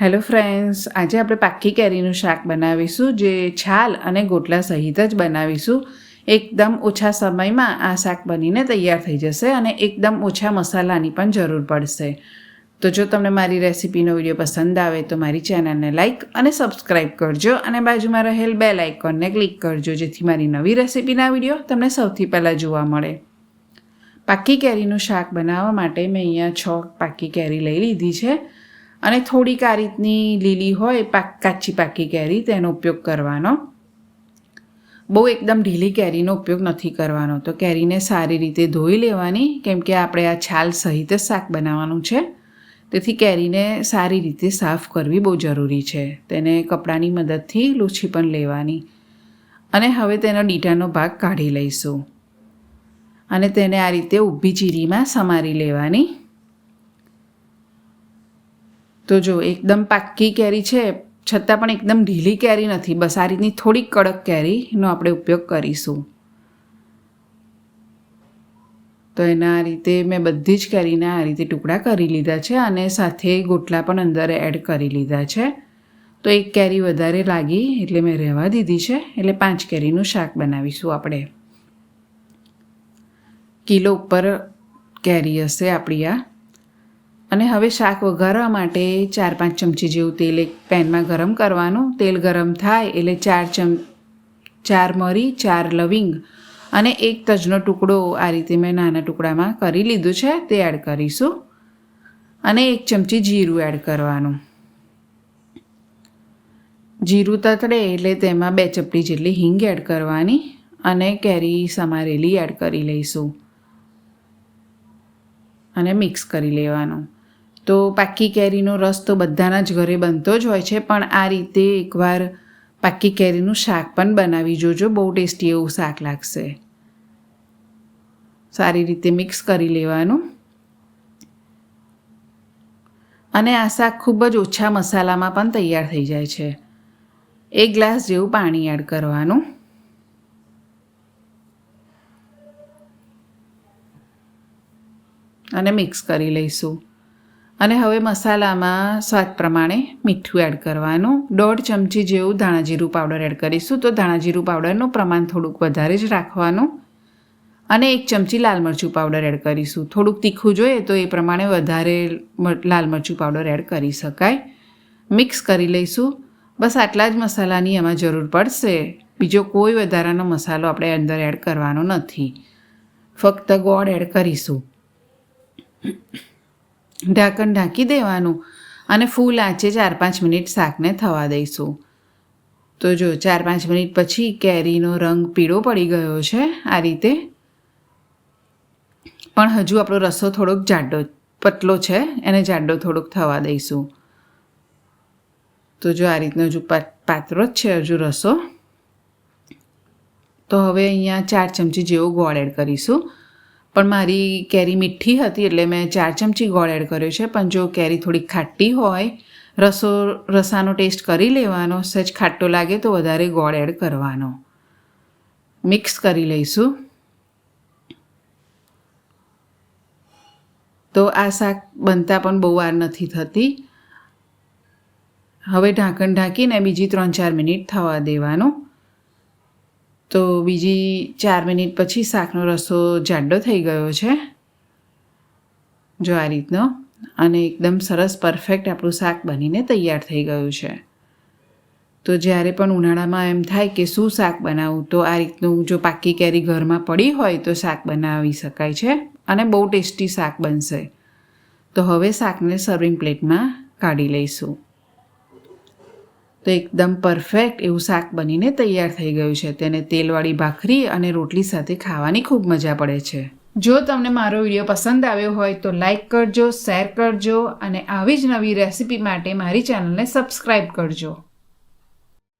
Hello friends, આજે આપણે પાક્કી કેરીનું શાક બનાવીશું, જે છાલ અને ગોટલા સહિત જ બનાવીશું. એકદમ ઓછા સમયમાં આ શાક બનીને તૈયાર થઈ જશે અને એકદમ ઓછા મસાલાની પણ જરૂર પડશે. તો જો તમને મારી રેસિપીનો વીડિયો પસંદ આવે તો મારી ચેનલને લાઇક અને સબસ્ક્રાઈબ કરજો અને બાજુમાં રહેલ બેલ આઇકોનને ક્લિક કરજો, જેથી મારી નવી રેસીપીના વીડિયો તમને સૌથી પહેલાં જોવા મળે. પાક્કી કેરીનું શાક બનાવવા માટે મેં અહીંયા છ પાક્કી કેરી લઈ લીધી છે. અને થોડીક આ રીતની લીલી હોય, પાક, કાચી પાકી કેરી, તેનો ઉપયોગ કરવાનો. બહુ એકદમ ઢીલી કેરીનો ઉપયોગ નથી કરવાનો. તો કેરીને સારી રીતે ધોઈ લેવાની, કેમ કે આપણે આ છાલ સહિત જ શાક બનાવવાનું છે. તેથી કેરીને સારી રીતે સાફ કરવી બહુ જરૂરી છે. તેને કપડાની મદદથી લૂછી પણ લેવાની. અને હવે તેનો ડીટાનો ભાગ કાઢી લઈશું. અને તેને આ રીતે ઊભી ચીરીમાં સમારી લેવાની. તો જો એકદમ પાક્કી કેરી છે, છતાં પણ એકદમ ઢીલી કેરી નથી. બસ આ રીતની થોડીક કડક કેરીનો આપણે ઉપયોગ કરીશું. તો એના આ રીતે મેં બધી જ કેરીના આ રીતે ટુકડા કરી લીધા છે અને સાથે ગોટલા પણ અંદર એડ કરી લીધા છે. તો એક કેરી વધારે લાગી એટલે મેં રહેવા દીધી છે, એટલે પાંચ કેરીનું શાક બનાવીશું આપણે. કિલો ઉપર કેરી હશે આપણી આ. અને હવે શાક વઘારવા માટે ચાર પાંચ ચમચી જેવું તેલ એક પેનમાં ગરમ કરવાનું. તેલ ગરમ થાય એટલે ચાર ચમ, ચાર મરી, ચાર લવિંગ અને એક તજનો ટુકડો આ રીતે મેં નાના ટુકડામાં કરી લીધું છે, તે એડ કરીશું. અને એક ચમચી જીરું એડ કરવાનું. જીરું તતડે એટલે તેમાં બે ચપટી જેટલી હિંગ એડ કરવાની અને કેરી સમારેલી એડ કરી લઈશું. અને મિક્સ કરી લેવાનું. તો પાકી કેરીનો રસ તો બધાના જ ઘરે બનતો જ હોય છે, પણ આ રીતે એકવાર પાકી કેરીનું શાક પણ બનાવી જોજો, બહુ ટેસ્ટી એવું શાક લાગશે. સારી રીતે મિક્સ કરી લેવાનું. અને આ શાક ખૂબ જ ઓછા મસાલામાં પણ તૈયાર થઈ જાય છે. એક ગ્લાસ જેવું પાણી એડ કરવાનું. અને મિક્સ કરી લઈશું. અને હવે મસાલામાં સ્વાદ પ્રમાણે મીઠું એડ કરવાનું. દોઢ ચમચી જેવું ધાણાજીરું પાવડર એડ કરીશું. તો ધાણાજીરું પાવડરનું પ્રમાણ થોડુંક વધારે જ રાખવાનું. અને એક ચમચી લાલ મરચું પાવડર એડ કરીશું. થોડુંક તીખું જોઈએ તો એ પ્રમાણે વધારે લાલ મરચું પાવડર એડ કરી શકાય. મિક્સ કરી લઈશું. બસ આટલા જ મસાલાની એમાં જરૂર પડશે. બીજો કોઈ વધારાનો મસાલો આપણે અંદર એડ કરવાનો નથી. ફક્ત ગોળ એડ કરીશું. ઢાંકણ ઢાંકી દેવાનું અને ફૂલ આંચે ચાર પાંચ મિનિટ શાકને થવા દઈશું. તો જો ચાર પાંચ મિનિટ પછી કેરીનો રંગ પીળો પડી ગયો છે આ રીતે. પણ હજુ આપણો રસો થોડોક જાડો, પતલો છે, એને જાડો થોડોક થવા દઈશું. તો જો આ રીતનો હજુ પાત્રો જ છે હજુ રસો. તો હવે અહીંયા ચાર ચમચી જેવો ગોળ એડ કરીશું. પણ મારી કેરી મીઠી હતી એટલે મેં ચાર ચમચી ગોળ એડ કર્યો છે. પણ જો કેરી થોડી ખાટી હોય, રસો, રસાનો ટેસ્ટ કરી લેવાનો, સહેજ ખાટો લાગે તો વધારે ગોળ એડ કરવાનો. મિક્સ કરી લઈશું. તો આ શાક બનતા પણ બહુ વાર નથી થતી. હવે ઢાંકણ ઢાંકીને બીજી ત્રણ ચાર મિનિટ થવા દેવાનું. તો બીજી ચાર મિનિટ પછી શાકનો રસો જાડો થઈ ગયો છે. જો આ રીતનો. અને એકદમ સરસ પરફેક્ટ આપણું શાક બનીને તૈયાર થઈ ગયું છે. તો જ્યારે પણ ઉનાળામાં એમ થાય કે શું શાક બનાવું, તો આ રીતનું જો પાકી કેરી ઘરમાં પડી હોય તો શાક બનાવી શકાય છે. અને બહુ ટેસ્ટી શાક બનશે. તો હવે શાકને સર્વિંગ પ્લેટમાં કાઢી લઈશું. તો એકદમ પરફેક્ટ એવું શાક બનીને તૈયાર થઈ ગયું છે. તેને તેલવાળી ભાખરી અને રોટલી સાથે ખાવાની ખૂબ મજા પડે છે. જો તમને મારો વીડિયો પસંદ આવ્યો હોય તો લાઇક કરજો શેર કરજો અને આવી જ નવી રેસિપી માટે મારી ચેનલને સબસ્ક્રાઈબ કરજો.